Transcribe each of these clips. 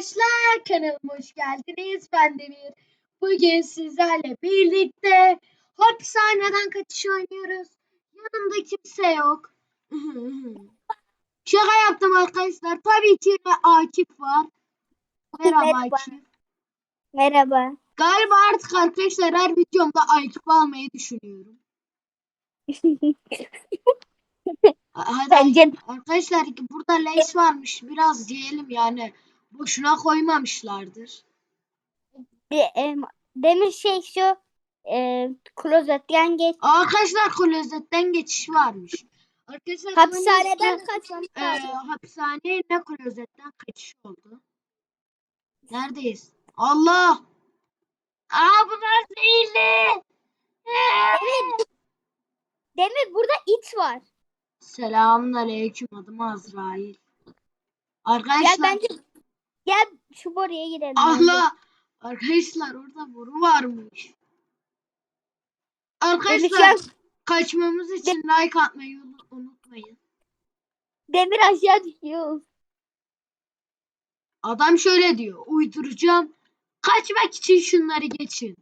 arkadaşlar kanalıma hoş geldiniz. Ben Demir. Bugün sizlerle birlikte hapishaneden kaçış oynuyoruz. Yanımda kimse yok. Şaka yaptım arkadaşlar. Tabii ki Akif var. Merhaba Merhaba. Akif. Merhaba. Galiba artık arkadaşlar her videomda Akif almayı düşünüyorum. Hadi Bence Arkadaşlar burada leş varmış. Biraz yiyelim yani. Boşuna koymamışlardır. de, em, demin şey şu e, klozetten geç Arkadaşlar klozetten geçiş varmış. Arkadaşlar hapishaneden kaçmamız e, lazım. hapishaneye ne klozetten kaçış oldu? Neredeyiz? Allah! Aa bunlar zehirli! Demir, Demir burada it var. Selamun aleyküm adım Azrail. Arkadaşlar bence gel şu oraya girelim. Allah! Arkadaşlar orada boru varmış. Arkadaşlar kaçmamız için like atmayı unu- unutmayın. Demir aşağı düşüyor. Adam şöyle diyor. Uyduracağım. Kaçmak için şunları geçin.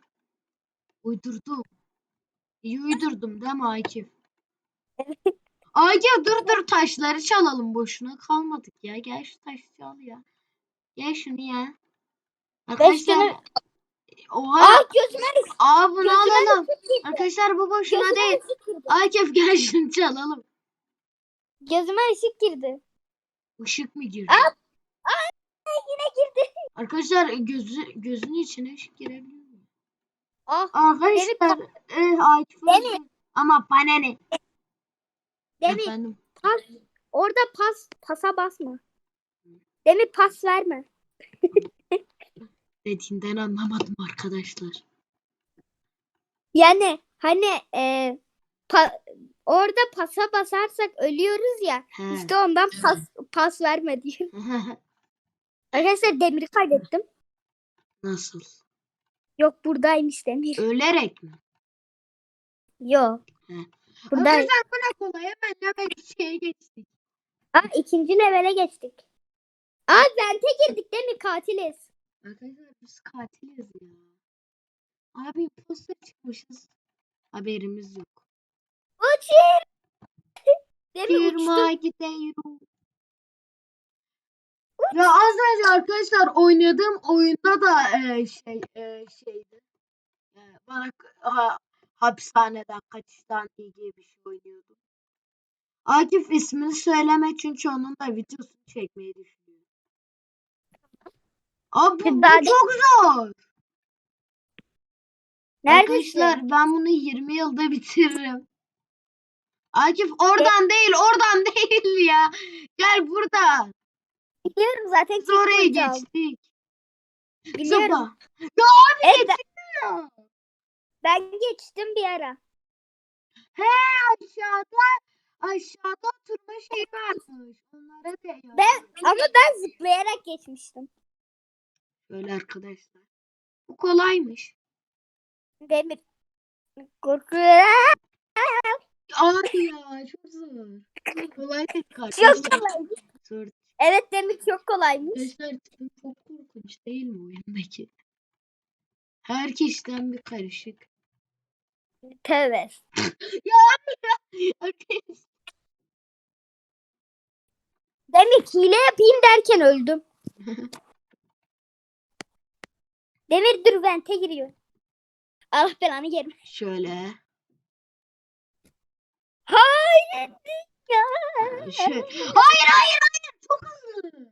Uydurdum. İyi uydurdum değil mi Akif? Akif dur dur taşları çalalım. Boşuna kalmadık ya. Gel şu taşı çal ya. Gel şunu ya. Arkadaşlar. şunu- Oha. Aa gözüme Aa bunu gözüme alalım. Arkadaşlar bu boşuna Gözüme değil. ışık girdi. Akif gel şunu çalalım. Gözüme ışık girdi. Işık mı girdi? Aa! Yine girdi. Arkadaşlar gözü gözünün içine ışık girebiliyor mu? Ah Arkadaşlar eh, Akif ama bana ne? Demir Efendim. pas orada pas pasa basma. Demir pas verme. Dediğinden anlamadım arkadaşlar. Yani hani e, pa- orada pasa basarsak ölüyoruz ya. He. İşte ondan pas pas verme diyor. Arkadaşlar demiri kaybettim. Nasıl? Yok buradaymış demir. Ölerek mi? Yok. Burada. Arkadaşlar bu ne kolay hemen hemen şeye geçtik. Aa, ikinci levele geçtik. Aa vente girdik değil mi katiliz? Arkadaşlar biz katiliz ya. Abi posta çıkmışız. Haberimiz yok. Uçur. Değil mi Firma uçtum. gidiyorum. Ya az önce arkadaşlar oynadığım oyunda da e, şey e, şeydi. E, bana ha, hapishaneden kaçıştan diye bir şey oynuyordum. Akif ismini söyleme çünkü onun da videosunu çekmeyi düşünüyorum. Abi bu, bu çok zor. Neredesin? Arkadaşlar ben bunu 20 yılda bitiririm. Akif oradan değil oradan değil ya. Gel buradan. Biliyorum zaten Biz oraya geçtik. Biliyorum. Zıpla. Ya abi Evet, geçmiyor. ben geçtim bir ara. He aşağıda aşağıda oturma şey varmış. Onlara değiyor. Ben ama ben zıplayarak geçmiştim. Böyle arkadaşlar. Bu kolaymış. Demir. Korkuyorum. Abi ya çok zor. Kolay değil Çok arkadaşlar. kolay. Zor. Evet Demir çok kolaymış. Arkadaşlar tipim çok korkunç değil mi oyundaki? Herkesten bir karışık. Tövbe. Arkadaşlar. Demir hile yapayım derken öldüm. Demir dur vente giriyor. Allah belanı yerim. Şöyle. Hayır. Ya. Şöyle. Hayır hayır hayır. Çok hızlı.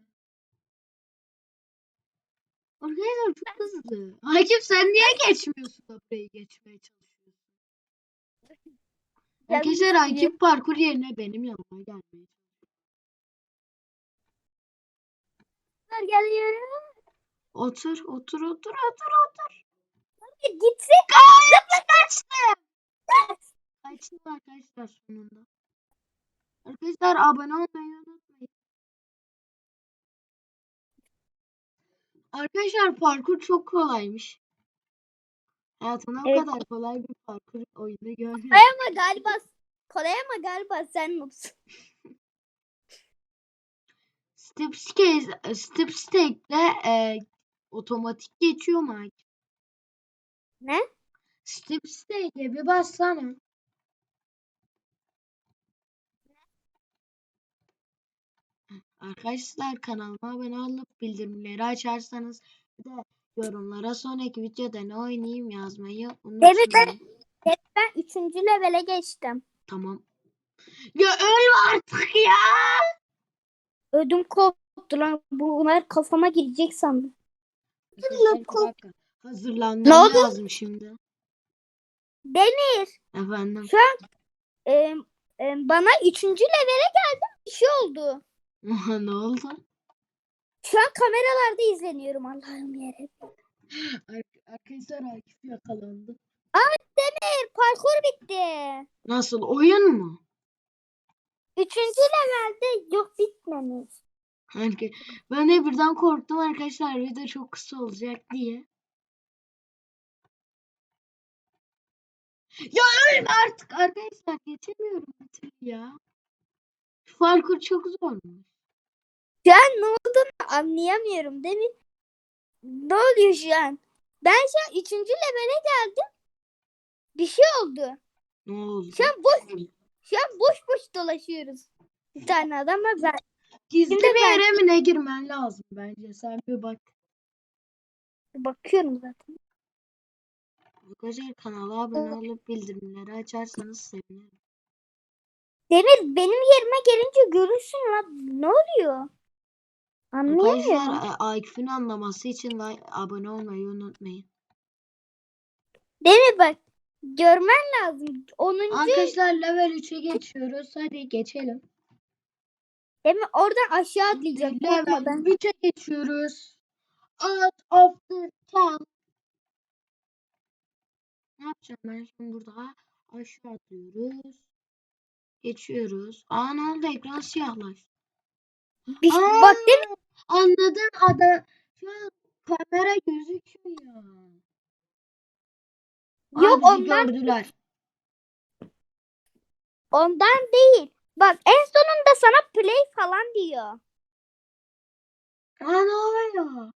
Arkadaşlar çok hızlı. Akif sen niye geçmiyorsun da burayı geçmeye çalışıyorsun? Arkadaşlar. Akif parkur yerine benim yanıma gelmeye Geliyorum. Otur otur otur otur otur. Gitsin. Kaç kaçtım. Kaçtım arkadaşlar sonunda. Arkadaşlar abone olmayı unutmayın. Arkadaşlar parkur çok kolaymış. Hayatımda o Evet. kadar kolay bir parkur oyunu görmedim. Kolay ama galiba kolay ama galiba sen noobsun. Stipstake, Stipstake'le e, otomatik geçiyor mu? Akif? Ne? Stipstake'e bir bassana. Arkadaşlar kanalıma abone olup bildirimleri açarsanız bir de yorumlara sonraki videoda ne oynayayım yazmayı Evet, unutmayın. Ben üçüncü levele geçtim. Tamam. Ya ölme artık ya. Ödüm koptu lan. Bunlar kafama girecek sandım. Arkadaşlar, bir kork- dakika. Hazırlanmam Ne oldu? lazım şimdi. Demir. Efendim. Şu an e, e, bana üçüncü levele geldim. Bir şey oldu. ne oldu? Şu an kameralarda izleniyorum Allah'ım yere. Ar- Arkadaşlar Akif yakalandı. Demir parkur bitti. Nasıl oyun mu? Üçüncü levelde yok bitmemiş. Herke- Ben de birden korktum arkadaşlar. Video çok kısa olacak diye. Ya ölme artık arkadaşlar. Geçemiyorum bir türlü ya. Şu Parkur çok zormuş. Şu an ne olduğunu anlayamıyorum Demir. Ne oluyor şu an? Ben şu an üçüncü levele geldim. Bir şey oldu. Ne oldu? Şu an boş, şu an boş boş dolaşıyoruz. Bir tane adamla ben. Gizli Şimdi bir ben- yere mi ne girmen lazım bence. Sen bir bak. Bakıyorum zaten. Arkadaşlar kanala abone olup bildirimleri açarsanız sevinirim. Demir benim yerime gelince görürsün lan. Ne oluyor? Anlayamıyorum. Arkadaşlar e, Akif'in anlaması için like, abone olmayı unutmayın. Demir bak. Görmen lazım. 10. Arkadaşlar level 3'e geçiyoruz. Hadi geçelim. Demir oradan aşağı atlayacak. Ben. 3'e geçiyoruz. Out of the town. Ne yapacağım ben şimdi burada? Aşağı atlıyoruz. Geçiyoruz. Aa ne oldu ekran siyahlaştı. Bir, Aa, bak Demir. Anladım adam. Şu an kamera gözüküyor. Aa, Yok, bizi ondan- gördüler. Ondan değil. Bak en sonunda sana play falan diyor. Aa ne oluyor?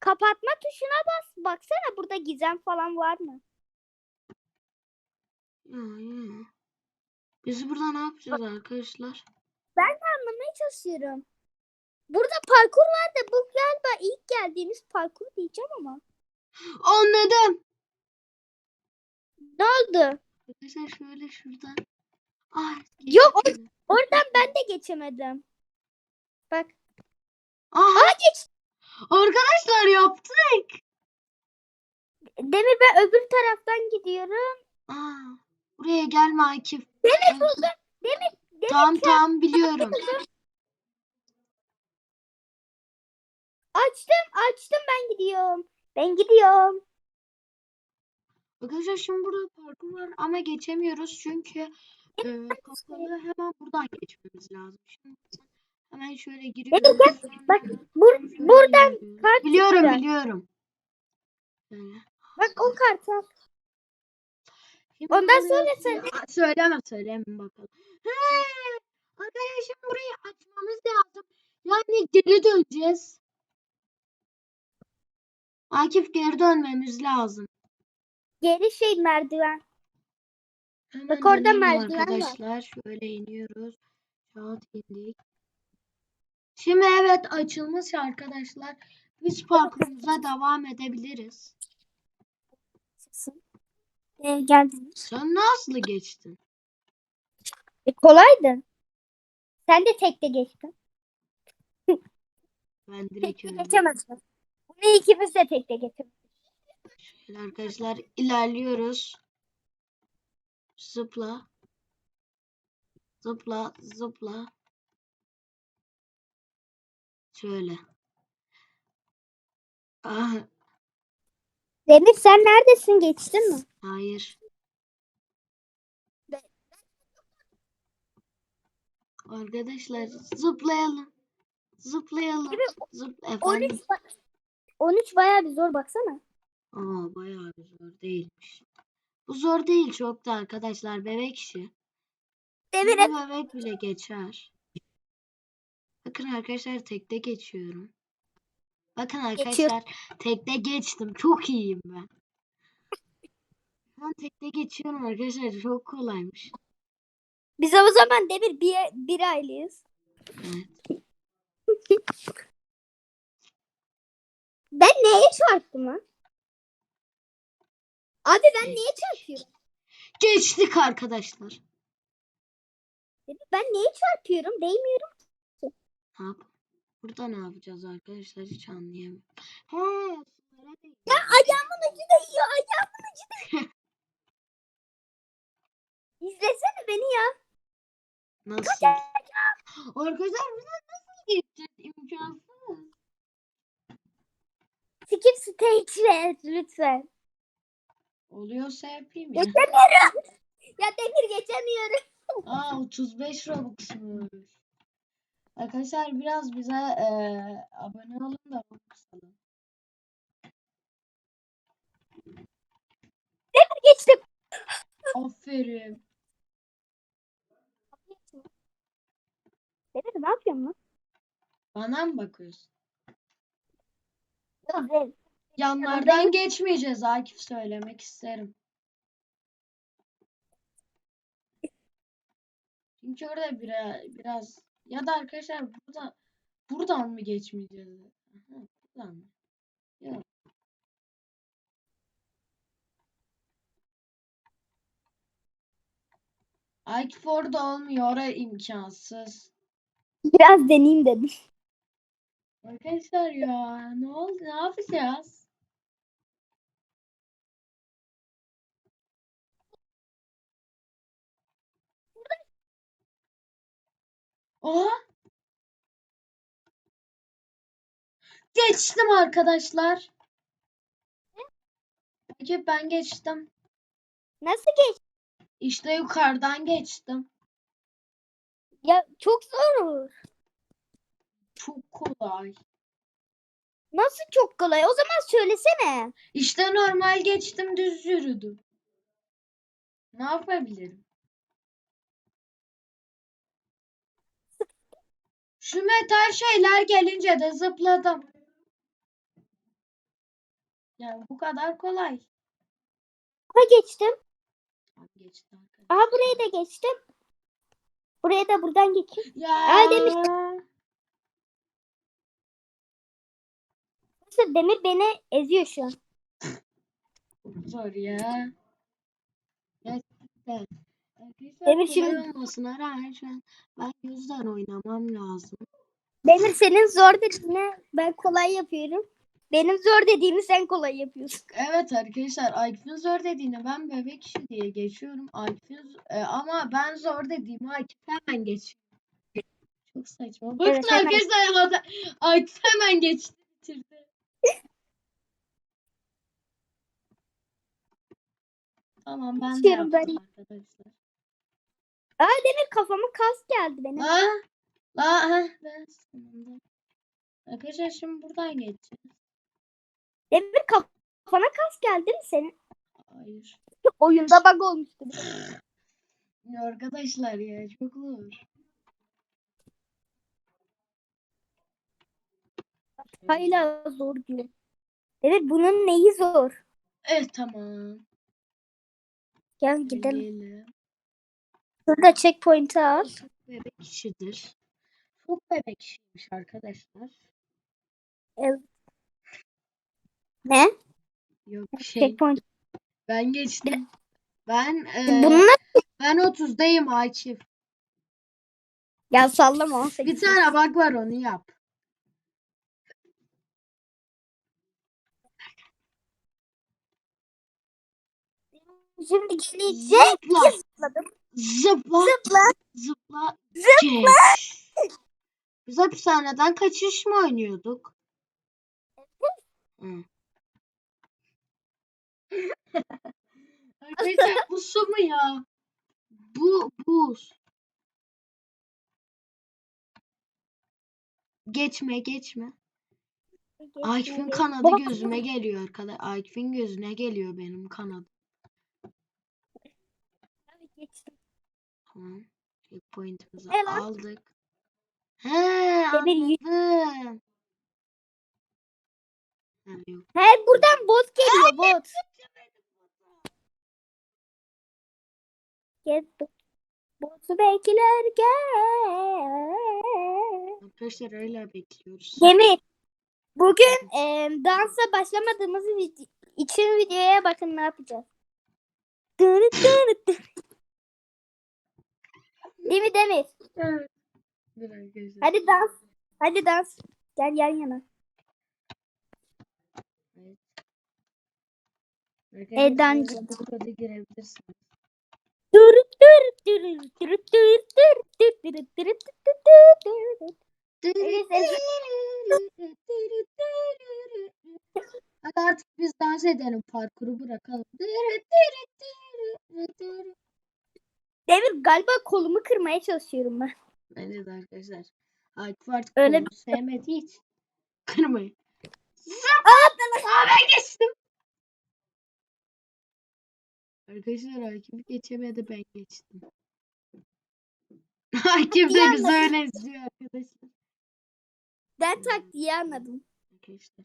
Kapatma tuşuna bas. Baksana burada gizem falan var mı? Ya, ya. Biz burada ne yapacağız arkadaşlar? Anlamaya çalışıyorum. Burada parkur var da bu galiba ilk geldiğimiz parkur diyeceğim ama. Anladım. Ne oldu? Arkadaşlar şöyle şuradan. Ay, Yok, geçemedim. Oradan ben de geçemedim. Bak. Aha, Aa geç. arkadaşlar yaptık. Demir ben öbür taraftan gidiyorum. Aa, buraya gelme Akif. Demir buldum. Demir. Demir Tamam tamam biliyorum. açtım açtım ben gidiyorum. Ben gidiyorum. Arkadaşlar şimdi burada parkur var ama geçemiyoruz çünkü e, kapalı hemen buradan geçmemiz lazım. Şimdi hemen şöyle giriyoruz. gel, bak, Bur buradan kart Biliyorum çıktı. biliyorum. Bak o. Şimdi Ondan sonra sen- Söyleme söyleme bakalım. He, arkadaşlar şimdi burayı açmamız lazım. Yani geri döneceğiz. Akif geri dönmemiz lazım. Geri şey merdiven. Hemen Bak orada dönelim merdiven var. arkadaşlar. Şöyle iniyoruz. Kağıt indik. Şimdi evet açılmış arkadaşlar. Biz parkurumuza devam edebiliriz. Ee, geldin. Sen nasıl geçtin? E, kolaydı. Sen de tekte geçtin. Ben direkt Tekte öyle. geçemezsin. Bunu ikimiz de tekte geçemedik. Şöyle arkadaşlar ilerliyoruz. Zıpla. Zıpla, zıpla. Şöyle. Ah, Demir sen neredesin? Geçtin mi? hayır. Arkadaşlar zıplayalım. Zıplayalım. Demir Zıp 13, efendim. ba- 13 bayağı bir zor baksana. Aa bayağı bir zor değilmiş. Bu zor değil çok da arkadaşlar bebek işi. Demir Bir bebek bile geçer. Bakın arkadaşlar tekte geçiyorum. Bakın Geçiyor. arkadaşlar tekte geçtim. Çok iyiyim ben. An tekte geçiyorum arkadaşlar. Çok kolaymış. Biz o zaman Demir bir, bir aylıyız. Evet. Ben neye çarptım lan? Abi ben niye çarpıyorum? Geçtik arkadaşlar. Ben niye çarpıyorum? Değmiyorum. Ne yap? Burada ne yapacağız arkadaşlar hiç anlayamıyorum. He. Ya ayağımın ucu değiyor. Ayağımın ucu değiyor. İzlesene beni ya. Nasıl? Arkadaşlar biz nasıl geçeceğiz? İmkansız. Skip stage ver lütfen. Oluyorsa yapayım ya. Geçemiyorum. Ya Demir geçemiyorum. Aa 35 Robux'muş. Arkadaşlar biraz bize eee, abone olun da Robux alın. Geçtim. Aferin. Demir ne yapıyorsun lan? Bana mı bakıyorsun? Yok, ben- Yanlardan geçmeyeceğiz Akif söylemek isterim. Çünkü orada biraz, biraz ya da arkadaşlar burada buradan mı geçmeyeceğiz? Aha, buradan mı? Yok. Akif orada olmuyor. Orada imkansız. Biraz deneyeyim dedim. Arkadaşlar ya ne oldu? Ne yapacağız? Oha! Geçtim arkadaşlar. Peki ben geçtim. Nasıl geç? İşte yukarıdan geçtim. Ya çok zor olur. Çok kolay. Nasıl çok kolay? O zaman söylesene. İşte normal geçtim düz yürüdüm. Ne yapabilirim? Şu metal şeyler gelince de zıpladım. Yani bu kadar kolay. Aha geçtim. Abi geçti arkadaşlar. Aha burayı da geçtim. Buraya da buradan geçeyim. Ya. Aa, demiş- Nasıl Demir beni eziyor şu an. Zor ya. Gerçekten. Arkadaşlar Demir kolay şimdi- olmasına rağmen şu an ben yüzden oynamam lazım. Demir senin zor dediğini ben kolay yapıyorum. Benim zor dediğimi sen kolay yapıyorsun. Evet arkadaşlar Akif'in zor dediğini ben bebek işi diye geçiyorum. Akif'in e, ama ben zor dediğimi Akif hemen geçiyor. Çok saçma. Bakın Evet, hemen. arkadaşlar Akif hemen geçti bitirdi. Tamam ben de Geçiyorum ben. yaptım arkadaşlar. Aa Demir kafama kas geldi benim. La ha ben. Arkadaşlar şimdi buradan geçeceğiz. Demir kaf- kafana kas geldi mi senin? Hayır. Oyunda bug olmuştu. Ya arkadaşlar ya çok zor. Hala zor diyor. Demir bunun neyi zor? Evet tamam. Gel gidelim. Gidelim. Şurada checkpoint'i al. Çok bebek işidir. Çok bebek işiymiş arkadaşlar. Ne? Yok şey Checkpoint. ben geçtim. Ben e, Bununla ben 30'dayım Akif. ya sallama 18. Bir tane bak var onu yap. Şimdi gelecek. Zıpla. Zıpladım. Zıpla. Zıpla. Zıpla. Zıpla. Biz hapishaneden kaçış mı oynuyorduk? Hı. Arkadaşlar bu su mu ya? Bu buz. Geçme geçme. Akif'in kanadı gözüme geliyor arkadaş. Akif'in gözüne geliyor benim kanadım. Geçtim. Tamam. Checkpoint'imizi lan? aldık. He anladım. He buradan bot geliyor bot. Gel bot. Botu beklerken. Arkadaşlar hala bekliyoruz. Demir. Bugün e, dansa başlamadığımız için videoya bakın ne yapacağız. Dırı dırı dırı. Değil mi Demir? Evet. Dur. Hadi dans. Hadi dans. Gel yan yana. Edancığım. bu kodu girebilirsiniz. Dırı dırı dırı dırı dırı dırı dırı dırı dırı dırı dırı. Hadi artık biz dans edelim. Parkuru bırakalım. Demir galiba kolumu kırmaya çalışıyorum ben. Bence de arkadaşlar. Akif artık Öyle Öyle sevmediği için kırmayın. Zıpla! Aa, ben geçtim. Arkadaşlar Akif geçemedi ben geçtim. Akif de bizi anladım. öyle izliyor arkadaşlar. Ben taktiği anladım. Arkadaşlar.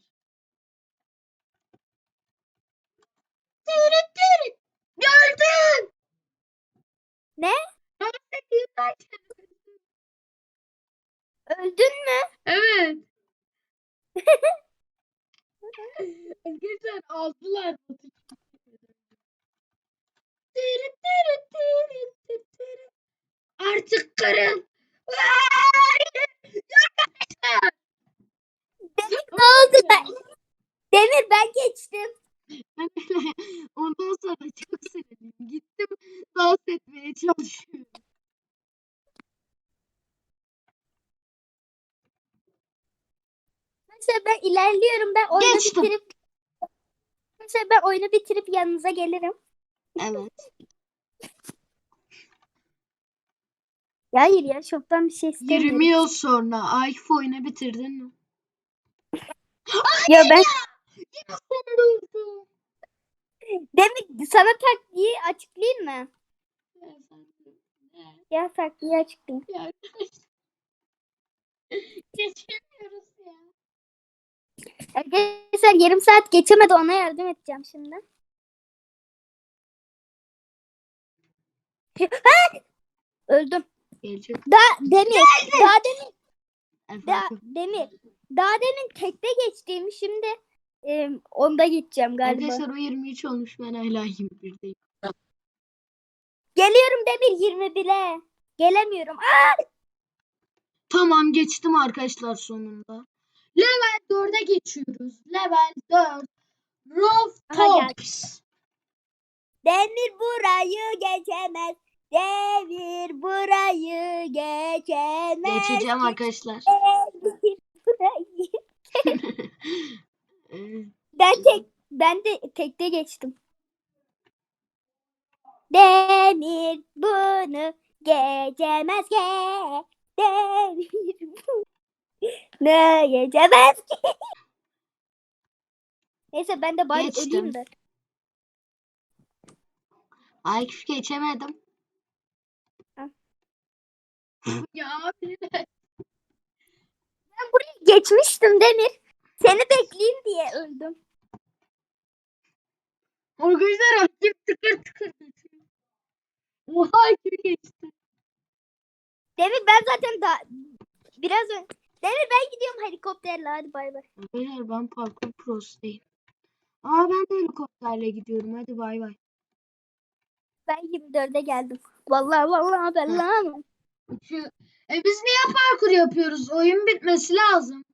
Gördün. Ne? Öldün mü? Evet. Arkadaşlar aldılar. Artık karın. Demir ne oldu ben? Demir ben geçtim. Ondan sonra çok sinirliyim. Gittim dans etmeye çalışıyorum. Mesela ben ilerliyorum. Ben oyunu Geçtim. bitirip Mesela ben oyunu bitirip yanınıza gelirim. Evet. Ya hayır ya çoktan bir şey istemiyorum. 20 yıl sonra oyunu bitirdin mi? Ya ben Demir sana taktiği açıklayayım mı? Ya taktiği açıklayayım. Ya. Geçemiyoruz ya. Arkadaşlar yarım saat geçemedi ona yardım edeceğim şimdi. Ha! Öldüm. Gelecek. Da Demir. Daha demin Efendim. Demir. Daha demin tekte geçtiğim şimdi e, onda gideceğim galiba. Arkadaşlar o 23 olmuş ben hala 21'deyim. Geliyorum Demir 21'e. Gelemiyorum. Aa! Tamam geçtim arkadaşlar sonunda. Level 4'e geçiyoruz. Level 4. Aha, geldi. Rooftops. Demir burayı geçemez. Demir burayı geçemez. Geçeceğim arkadaşlar. Demir burayı. Ben tek ben de tekte geçtim. Demir bunu geçemez ki. Demir bunu geçemez ki. Neyse ben de bari Geçtim. öleyim de. Akif geçemedim. Ha. ya abi. Ben buraya geçmiştim Demir. Seni bekleyeyim diye öldüm. Arkadaşlar Akif tıkır tıkır geçiyor. Oha Akif geçti. Demir ben zaten daha biraz ön... Demir ben gidiyorum helikopterle hadi bay bay. Arkadaşlar ben parkur pros'tayım. Aa ben de helikopterle gidiyorum. Hadi bay bay. Ben 24'e geldim. Vallahi vallahi billahi. Şu, e biz niye parkur yapıyoruz? Oyun bitmesi lazım.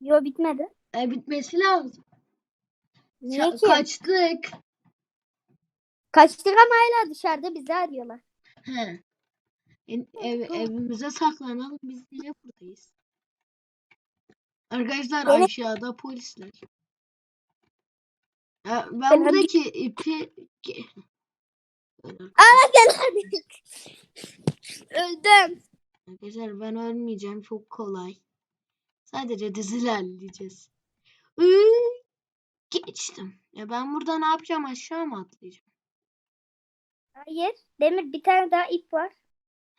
Yo bitmedi. E bitmesi lazım. Niye Ça- ki? Kaçtık. Kaçtık ama hala dışarıda bizi arıyorlar. He. En- ev, evimize saklanalım. Biz niye buradayız? Arkadaşlar Benim- aşağıda polisler. Ya ben buradaki ipi. Öldüm. Arkadaşlar ben ölmeyeceğim. Çok kolay. Sadece düz ilerleyeceğiz. Iıı, Geçtim. Ya ben burada ne yapacağım? Aşağı mı atlayacağım? Hayır. Demir bir tane daha ip var.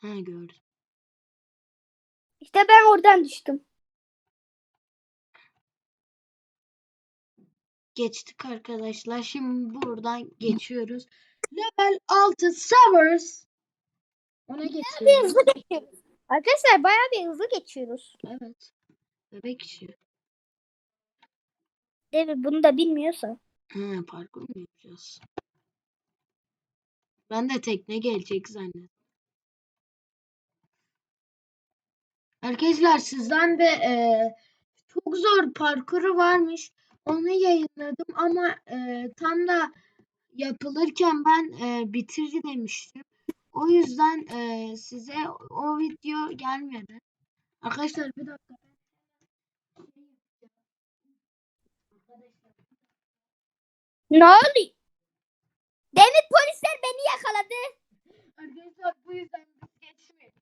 Ha gördüm. İşte ben oradan düştüm. Geçtik arkadaşlar. Şimdi buradan geçiyoruz. Level 6 Servers. Ona Bir geçiyoruz. hızlı geçiyoruz. Arkadaşlar bayağı bir hızlı geçiyoruz. Evet. Bebek işi. Değil mi? Bunu da bilmiyorsa. He, parkur mu yapacağız? Ben de tekne gelecek zannettim. Arkadaşlar sizden de eee, çok zor parkuru varmış. Onu yayınladım ama eee, tam da yapılırken ben eee bitirdi demiştim. O yüzden eee, size o video gelmedi. Arkadaşlar bir dakika. Ne oluyor? Demir polisler beni yakaladı. Arkadaşlar bu yüzden biz geçmiyoruz.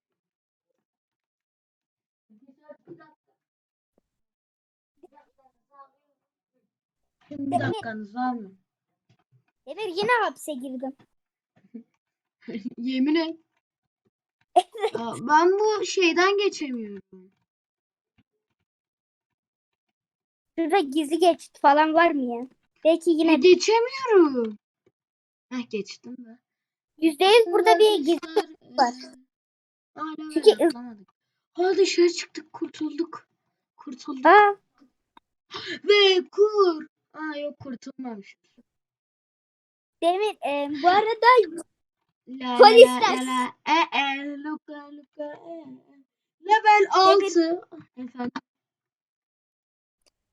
Bir Demir. dakikanız var mı? Demir yine hapse girdim. Yemin et. Aa, ben bu şeyden geçemiyorum. Şurada gizli geçit falan var mı ya? Belki yine geçemiyorum. Heh geçtim de. yüzde yüz burada bir gizli var. eee, Hala Çünkü- böyle atlamadık. Hala dışarı çıktık kurtulduk. Kurtulduk. Aa, Ve kur. Aa yok kurtulmamışız. Demir e, bu arada La Polisler. la la la e e luka luka e e. Level 6. Efendim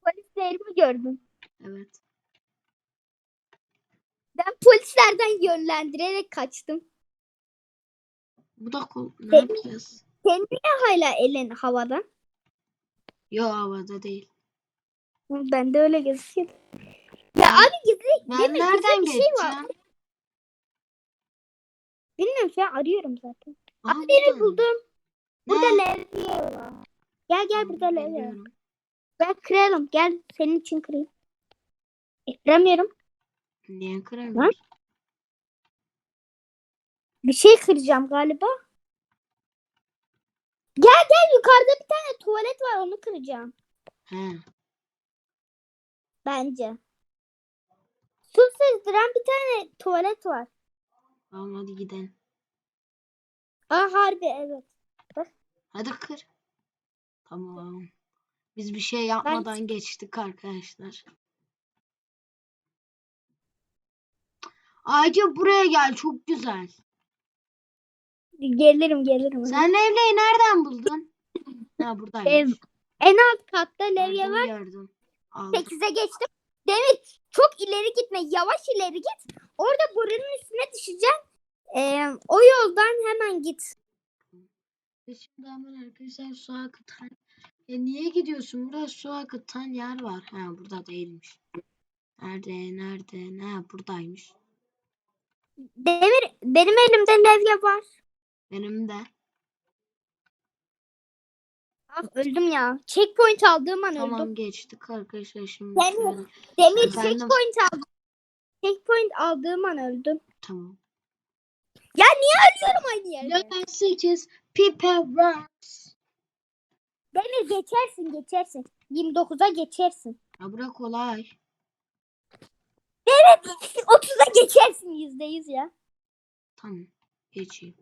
polislerimi gördüm. evet. Ben polislerden yönlendirerek kaçtım. Bu da kol. Ne Benim- yapacağız? Sen niye hala elin havada? Yo havada değil. Ben de öyle gözüküyor. Ya abi gizli Ben nereden Güzel bir şey var. bilmiyorum şu an arıyorum zaten. Aha, Aa buradan. buldum. Burada Ne? levye var. Gel gel burada levye var. Bilmiyorum. Gel kıralım. Gel senin için kırayım. E, kıramıyorum. Niye kıramıyorsun? Bir şey kıracağım galiba. Gel gel yukarıda bir tane tuvalet var onu kıracağım. He. Bence. Su sızdıran bir tane tuvalet var. Tamam hadi gidelim. Aa harbi evet. Hadi kır. Tamam. Biz bir şey yapmadan geçtik arkadaşlar. Ayca buraya gel çok güzel. Gelirim gelirim. Sen levyeyi nereden buldun? Ha buradaymış. Ev. En alt katta levye var. Gördüm. Aldım. 8'e geçtim. Demir çok ileri gitme. Yavaş ileri git. Orada borunun üstüne düşeceksin. Ee, o yoldan hemen git. Şimdi hemen arkadaşlar su akıtan. E niye gidiyorsun? Burada su akıtan yer var. Ha burada değilmiş. Nerede? Nerede? Ne? Buradaymış. Demir benim elimde levye var. Benim de. Ah öldüm ya. Checkpoint aldığım an öldüm. Tamam geçtik arkadaşlar şimdi. Demir Efendim? checkpoint aldım. Checkpoint aldığım an öldüm. Tamam. Ya niye ölüyorum aynı yerde? Level 8 Pipe Works. Demir geçersin geçersin. 29'a geçersin. Ya bura kolay. Evet 30'a geçersin %100 ya. Tamam. Geçeyim.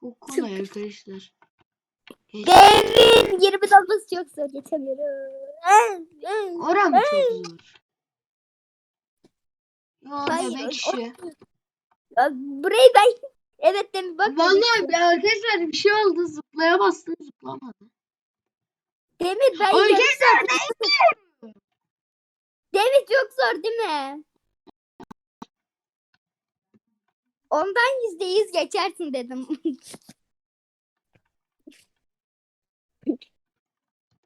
Çok kolay arkadaşlar. Demir 29 çok zor geçemiyorum. Ora mı çok zor? Hayır, bebek işi. Ya Burayı ben evet Demir bak. Vallahi bir arkadaşlar bir şey oldu. Zıplaya bastım zıplamadı. Demir ben Arkadaşlar Demir çok zor değil mi? Ondan yüzde yüz geçersin dedim.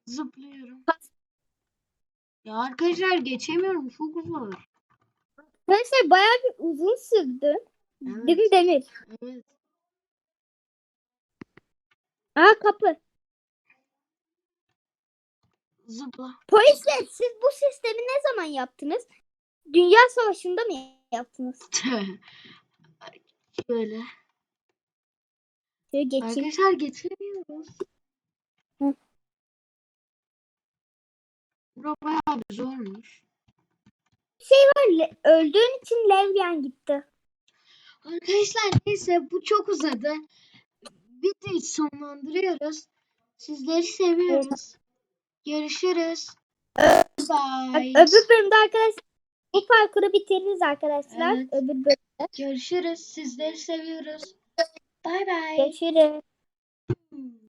Zıplıyorum. Ya arkadaşlar geçemiyorum. Çok zor. Arkadaşlar bayağı bir uzun sürdü. Evet. Değil mi Demir? Evet. Aa kapı. Zıpla. Polisler siz bu sistemi ne zaman yaptınız? Dünya Savaşı'nda mı yaptınız? Şöyle. Şöyle geçeyim. Arkadaşlar geçemiyoruz. Hı. Bura bayağı bir zormuş. Le- Öldüğün için Levyen gitti. Arkadaşlar neyse bu çok uzadı. Videoyu sonlandırıyoruz. Sizleri seviyoruz. Görüşürüz. Bye. Öbür bölümde arkadaşlar bu parkuru bitiririz arkadaşlar. Evet. Öbür bölümde. Görüşürüz. Sizleri seviyoruz. Bye bye. Görüşürüz.